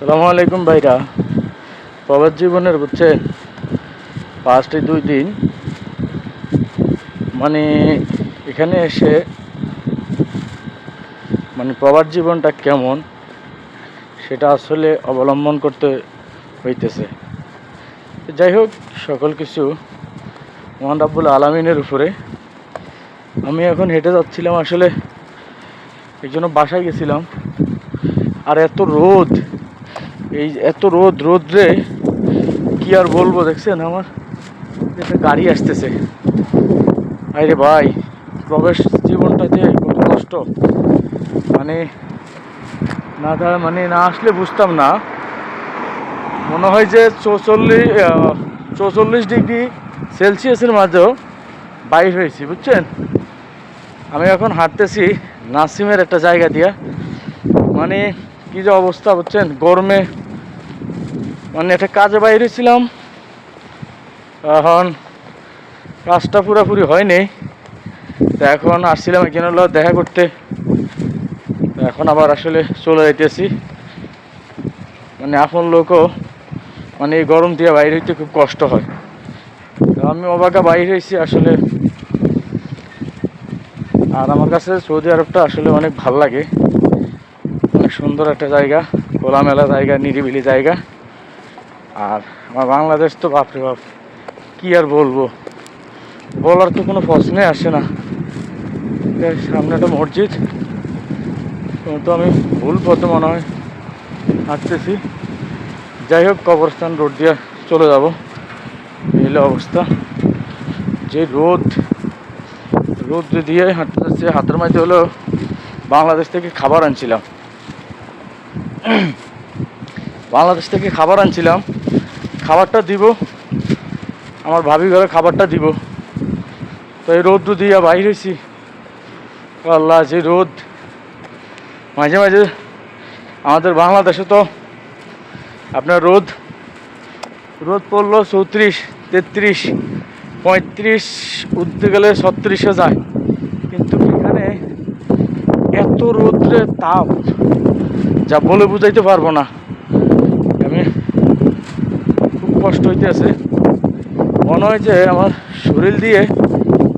সালামু আলাইকুম ভাইরা। প্রবাস জীবনের বুঝছেন পাঁচটি দুই দিন। মানে এখানে এসে মানে প্রবাস জীবনটা কেমন সেটা আসলে অবলম্বন করতে হইতেছে। যাই হোক, সকল কিছু মহান রাব্বুল আলমিনের উপরে। আমি এখন হেঁটে যাচ্ছিলাম আসলে, এই জন্য বাসায় গেছিলাম। আর এত রোদ! এই এত রোদ, রোদ্রে কি আর বলব দেখছেন আমার? একটা গাড়ি আসতেছে। আরে ভাই, প্রবেশ জীবনটা যে কত কষ্ট। মানে না মানে না আসলে বুঝতাম না। মনে হয় যে চৌচল্লিশ চৌচল্লিশ ডিগ্রি সেলসিয়াসের মাঝেও বাইর হয়েছি, বুঝছেন? আমি এখন হাঁটতেছি নাসিমের একটা জায়গা দিয়া। মানে কি যে অবস্থা বুঝছেন? গরমে মানে একটা কাজে বাইরে ছিলাম এখন কাজটা পুরোপুরি হয়নি। তো এখন আসছিলাম এখানে দেখা করতে। এখন আবার আসলে চলে যাইতেছি। মানে আপন লোকও মানে এই গরম দিয়ে বাইরে হইতে খুব কষ্ট হয়। তো আমি অবাকা বাইরে হয়েছি আসলে। আর আমার কাছে সৌদি আরবটা আসলে অনেক ভালো লাগে। অনেক সুন্দর একটা জায়গা, খোলামেলা জায়গা, নিরিবিলি জায়গা। আর আমার বাংলাদেশ তো বাপরে বাপ, কি আর বলব? বলার তো কোনো প্রশ্নে আসে না। সামনে একটা মসজিদ তো আমি ভুল পথে মনে হয় হাঁটতেছি। যাই হোক, কবরস্থান রোড দিয়ে চলে যাব। এই অবস্থা। যে রোদ রোদ দিয়ে হাঁটতে হাতের মাঝে হলো বাংলাদেশ থেকে খাবার আনছিলাম। বাংলাদেশ থেকে খাবার আনছিলাম। খাবারটা দিব। আমার ভাবি ঘরে খাবারটা দিব। তো এই রোদ দিয়ে বাইর হয়েছি আল্লাহ, যে রোদ। মাঝে মাঝে আমাদের বাংলাদেশে তো আপনার রোদ। রোদ পড়ল চৌত্রিশ, তেত্রিশ, পঁয়ত্রিশ, উঠতে গেলে ছত্রিশে যায়। কিন্তু এখানে এত রোদ্রের তাপ। যা বলে বুঝাইতে পারব না। আমি খুব কষ্ট হইতেছে মনে হয় যে আমার শরীর দিয়ে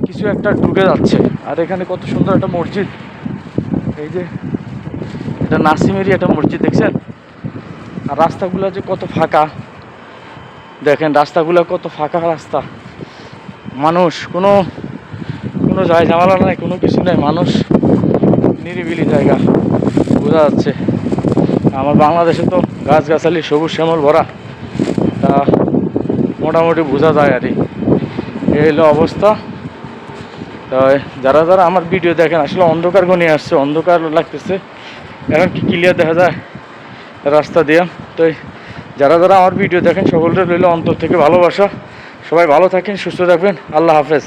কিছু একটা ঢুকে যাচ্ছে। আর এখানে কত সুন্দর একটা মসজিদ। এই যে, এটা নাসিমেরই একটা মসজিদ, দেখছেন? আর রাস্তাগুলো যে কত ফাঁকা। দেখেন, রাস্তাগুলো কত ফাঁকা রাস্তা। মানুষ, কোনো কোনো যায় ঝামেলা নাই, কোনো কিছু নাই। মানুষ নিরিবিলি জায়গা। বোঝা যাচ্ছে। আমার বাংলাদেশে তো গাছগাছালি, সবুজ শ্যামল ভরা। তা মোটামুটি বোঝা যায় আর কি। এই হলো অবস্থা। তো যারা যারা আমার ভিডিও দেখেন, আসলে অন্ধকার গনিয়ে আসছে, অন্ধকার লাগতেছে। এখন কি ক্লিয়ার দেখা যায় রাস্তা দিয়ে। তো যারা যারা আমার ভিডিও দেখেন সকলটা রইল অন্তর থেকে ভালোবাসা। সবাই ভালো থাকেন, সুস্থ থাকবেন। আল্লাহ হাফেজ।